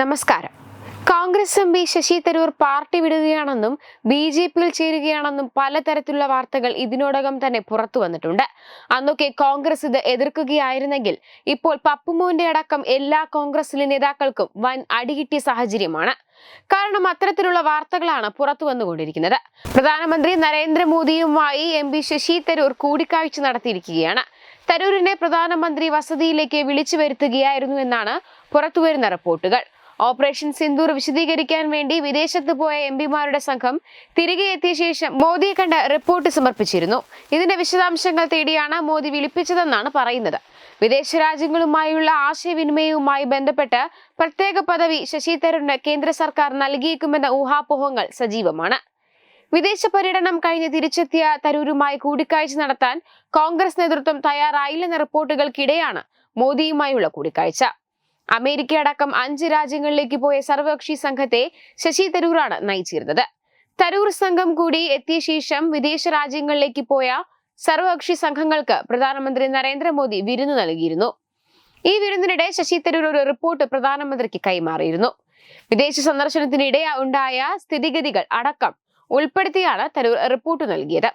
നമസ്കാരം. Congress M P Shashi Tharoor party വിടുകയാണെന്നും B J പിയിൽ ചേരുകയാണെന്നും പലതരത്തിലുള്ള വാർത്തകൾ ഇതിനോടകം തന്നെ പുറത്തു വന്നിട്ടുണ്ട്. അന്നൊക്കെ കോൺഗ്രസ് ഇത് എതിർക്കുകയായിരുന്നെങ്കിൽ ഇപ്പോൾ പപ്പുമോന്റെ അടക്കം എല്ലാ കോൺഗ്രസിലെ നേതാക്കൾക്കും വൻ അടികിട്ടിയ സാഹചര്യമാണ്. കാരണം അത്തരത്തിലുള്ള വാർത്തകളാണ് പുറത്തു വന്നുകൊണ്ടിരിക്കുന്നത്. പ്രധാനമന്ത്രി നരേന്ദ്രമോദിയുമായി എം പി ശശി തരൂർ കൂടിക്കാഴ്ച നടത്തിയിരിക്കുകയാണ്. തരൂരിനെ പ്രധാനമന്ത്രി വസതിയിലേക്ക് വിളിച്ചു വരുത്തുകയായിരുന്നു എന്നാണ് പുറത്തുവരുന്ന റിപ്പോർട്ടുകൾ. ഓപ്പറേഷൻ സിന്ദൂർ വിശദീകരിക്കാൻ വേണ്ടി വിദേശത്ത് പോയ എം പിമാരുടെ സംഘം തിരികെ എത്തിയ ശേഷം മോദിയെ കണ്ട് റിപ്പോർട്ട് സമർപ്പിച്ചിരുന്നു. ഇതിന്റെ വിശദാംശങ്ങൾ തേടിയാണ് മോദി വിളിപ്പിച്ചതെന്നാണ് പറയുന്നത്. വിദേശ രാജ്യങ്ങളുമായുള്ള ആശയവിനിമയവുമായി ബന്ധപ്പെട്ട് പ്രത്യേക പദവി ശശി തരൂരിന് കേന്ദ്ര സർക്കാർ നൽകിയേക്കുമെന്ന ഊഹാപോഹങ്ങൾ സജീവമാണ്. വിദേശ പര്യടനം കഴിഞ്ഞ് തിരിച്ചെത്തിയ തരൂരുമായി കൂടിക്കാഴ്ച നടത്താൻ കോൺഗ്രസ് നേതൃത്വം തയ്യാറായില്ലെന്ന റിപ്പോർട്ടുകൾക്കിടെയാണ് മോദിയുമായുള്ള കൂടിക്കാഴ്ച. അമേരിക്ക അടക്കം അഞ്ച് രാജ്യങ്ങളിലേക്ക് പോയ സർവകക്ഷി സംഘത്തെ ശശി തരൂറാണ് നയിച്ചിരുന്നത്. തരൂർ സംഘം കൂടി എത്തിയ ശേഷം വിദേശ രാജ്യങ്ങളിലേക്ക് പോയ സർവകക്ഷി സംഘങ്ങൾക്ക് പ്രധാനമന്ത്രി നരേന്ദ്രമോദി വിരുന്ന് നൽകിയിരുന്നു. ഈ വിരുന്നിനിടെ ശശി തരൂർ ഒരു റിപ്പോർട്ട് പ്രധാനമന്ത്രിക്ക് കൈമാറിയിരുന്നു. വിദേശ സന്ദർശനത്തിനിടെ ഉണ്ടായ സ്ഥിതിഗതികൾ അടക്കം ഉൾപ്പെടുത്തിയാണ് തരൂർ റിപ്പോർട്ട് നൽകിയത്.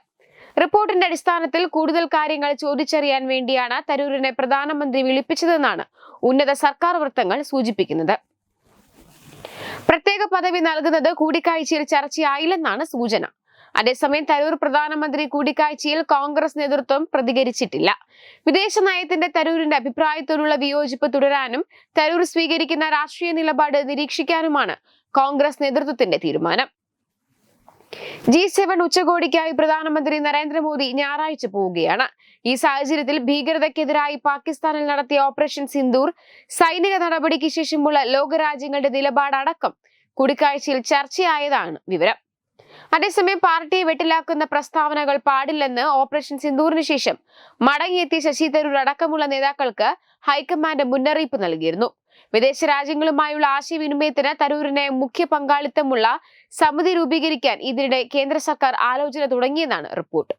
റിപ്പോർട്ടിന്റെ അടിസ്ഥാനത്തിൽ കൂടുതൽ കാര്യങ്ങൾ ചോദിച്ചറിയാൻ വേണ്ടിയാണ് തരൂരിനെ പ്രധാനമന്ത്രി വിളിപ്പിച്ചതെന്നാണ് ഉന്നത സർക്കാർ വൃത്തങ്ങൾ സൂചിപ്പിക്കുന്നത്. പ്രത്യേക പദവി നൽകുന്നത് കൂടിക്കാഴ്ചയിൽ ചർച്ചയായില്ലെന്നാണ് സൂചന. അതേസമയം തരൂർ പ്രധാനമന്ത്രി കൂടിക്കാഴ്ചയിൽ കോൺഗ്രസ് നേതൃത്വം പ്രതികരിച്ചിട്ടില്ല. വിദേശ നയത്തിന്റെ തരൂരിന്റെ അഭിപ്രായത്തോടുള്ള വിയോജിപ്പ് തുടരാനും തരൂർ സ്വീകരിക്കുന്ന രാഷ്ട്രീയ നിലപാട് നിരീക്ഷിക്കാനുമാണ് കോൺഗ്രസ് നേതൃത്വത്തിന്റെ തീരുമാനം. ജി സെവൻ ഉച്ചകോടിക്കായി പ്രധാനമന്ത്രി നരേന്ദ്രമോദി ഞായറാഴ്ച പോവുകയാണ്. ഈ സാഹചര്യത്തിൽ ഭീകരതയ്ക്കെതിരായി പാകിസ്ഥാനിൽ നടത്തിയ ഓപ്പറേഷൻ സിന്ദൂർ സൈനിക നടപടിക്ക് ശേഷമുള്ള ലോകരാജ്യങ്ങളുടെ നിലപാടടക്കം കൂടിക്കാഴ്ചയിൽ ചർച്ചയായതാണ് വിവരം. അതേസമയം പാർട്ടിയെ വെട്ടിലാക്കുന്ന പ്രസ്താവനകൾ പാടില്ലെന്ന് ഓപ്പറേഷൻ സിന്ദൂറിന് ശേഷം മടങ്ങിയെത്തിയ ശശി തരൂർ അടക്കമുള്ള നേതാക്കൾക്ക് ഹൈക്കമാൻഡ് മുന്നറിയിപ്പ് നൽകിയിരുന്നു. വിദേശ രാജ്യങ്ങളുമായുള്ള ആശയവിനിമയത്തിന് തരൂരിനെ മുഖ്യ പങ്കാളിത്തമുള്ള സമിതി രൂപീകരിക്കാൻ ഇതിനിടെ കേന്ദ്ര സർക്കാർ ആലോചന തുടങ്ങിയെന്നാണ് റിപ്പോർട്ട്.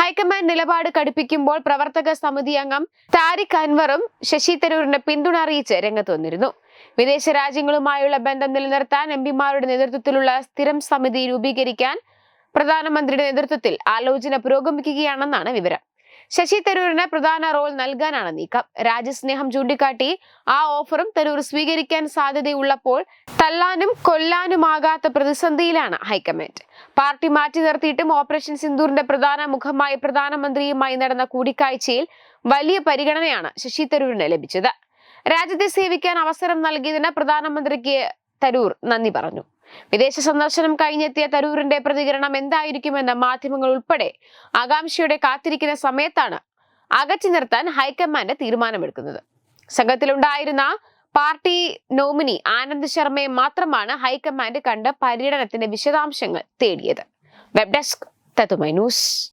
ഹൈക്കമാൻഡ് നിലപാട് കടുപ്പിക്കുമ്പോൾ പ്രവർത്തക സമിതി അംഗം താരിഖ് അൻവറും ശശി തരൂരിനെ പിന്തുണ അറിയിച്ച് രംഗത്ത് വന്നിരുന്നു. വിദേശ രാജ്യങ്ങളുമായുള്ള ബന്ധം നിലനിർത്താൻ എം പിമാരുടെ നേതൃത്വത്തിലുള്ള സ്ഥിരം സമിതി രൂപീകരിക്കാൻ പ്രധാനമന്ത്രിയുടെ നേതൃത്വത്തിൽ ആലോചന പുരോഗമിക്കുകയാണെന്നാണ് വിവരം. ശശി തരൂരിന് പ്രധാന റോൾ നൽകാനാണ് നീക്കം. രാജ്യസ്നേഹം ചൂണ്ടിക്കാട്ടി ആ ഓഫറും തരൂർ സ്വീകരിക്കാൻ സാധ്യതയുള്ളപ്പോൾ തല്ലാനും കൊല്ലാനുമാകാത്ത പ്രതിസന്ധിയിലാണ് ഹൈക്കമാൻഡ്. പാർട്ടി മാറ്റി നിർത്തിയിട്ടും ഓപ്പറേഷൻ സിന്ദൂറിന്റെ പ്രധാന മുഖമായി പ്രധാനമന്ത്രിയുമായി നടന്ന കൂടിക്കാഴ്ചയിൽ വലിയ പരിഗണനയാണ് ശശി തരൂരിന് ലഭിച്ചത്. രാജ്യത്തെ സേവിക്കാൻ അവസരം നൽകിയതിന് പ്രധാനമന്ത്രിക്ക് തരൂർ നന്ദി പറഞ്ഞു. വിദേശ സന്ദർശനം കഴിഞ്ഞെത്തിയ തരൂരിന്റെ പ്രതികരണം എന്തായിരിക്കുമെന്ന് മാധ്യമങ്ങൾ ഉൾപ്പെടെ ആകാംക്ഷയോടെ കാത്തിരിക്കുന്ന സമയത്താണ് അകറ്റി നിർത്താൻ ഹൈക്കമാൻഡ് തീരുമാനമെടുക്കുന്നത്. സംഘത്തിലുണ്ടായിരുന്ന പാർട്ടി നോമിനി ആനന്ദ് ശർമ്മയെ മാത്രമാണ് ഹൈക്കമാൻഡ് കണ്ട് പര്യടനത്തിന്റെ വിശദാംശങ്ങൾ തേടിയത്. വെബ് ഡെസ്ക് തത്തുമൈ ന്യൂസ്.